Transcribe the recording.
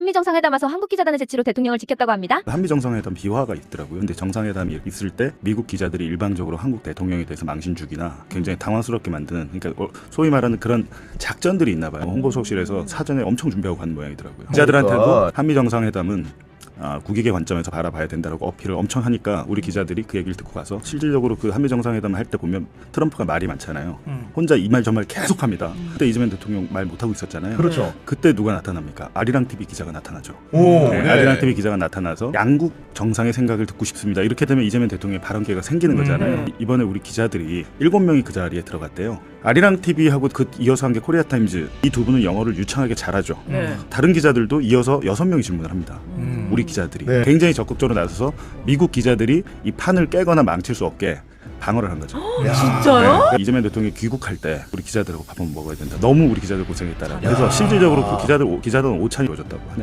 한미 정상회담에서 한국 기자단의 제치로 대통령을 지켰다고 합니다. 한미 정상회담 비화가 있더라고요. 근데 정상회담이 있을 때 미국 기자들이 일방적으로 한국 대통령에 대해서 망신 주기나 굉장히 당황스럽게 만드는 그러니까 어, 소위 말하는 그런 작전들이 있나 봐요. 홍보소실에서 사전에 엄청 준비하고 간 모양이더라고요. 기자들한테도. 한미 정상회담은 아, 국익의 관점에서 바라봐야 된다라고 어필을 엄청 하니까 우리 기자들이 그 얘기를 듣고 가서 실질적으로 그 한미 정상회담 할때 보면 트럼프가 말이 많잖아요. 음. 혼자 이 말 저 말 계속 합니다. 그때 이재명 대통령 말 못하고 있었잖아요. 그렇죠. 그때 누가 나타납니까? 아리랑 TV 기자가 나타나죠. 오, 네, 네. 아리랑 TV 기자가 나타나서 양국 정상의 생각을 듣고 싶습니다. 이렇게 되면 이재명 대통령의 발언 기회가 생기는 음. 거잖아요. 이번에 우리 기자들이 일곱 명이 그 자리에 들어갔대요. 아리랑 TV하고 그 이어서 한 게 코리아 타임즈 이 두 분은 영어를 유창하게 잘하죠. 네. 다른 기자들도 이어서 여섯 명이 질문을 합니다. 음. 우리 기자들이 네. 굉장히 적극적으로 나서서 미국 기자들이 이 판을 깨거나 망칠 수 없게 방어를 한 거죠. 야. 진짜요? 그러니까 이재명 대통령이 귀국할 때 우리 기자들하고 밥 한번 먹어야 된다. 너무 우리 기자들 고생했다라. 그래서 실질적으로 그 기자들 기자들은 오찬이 오졌다고 하네요.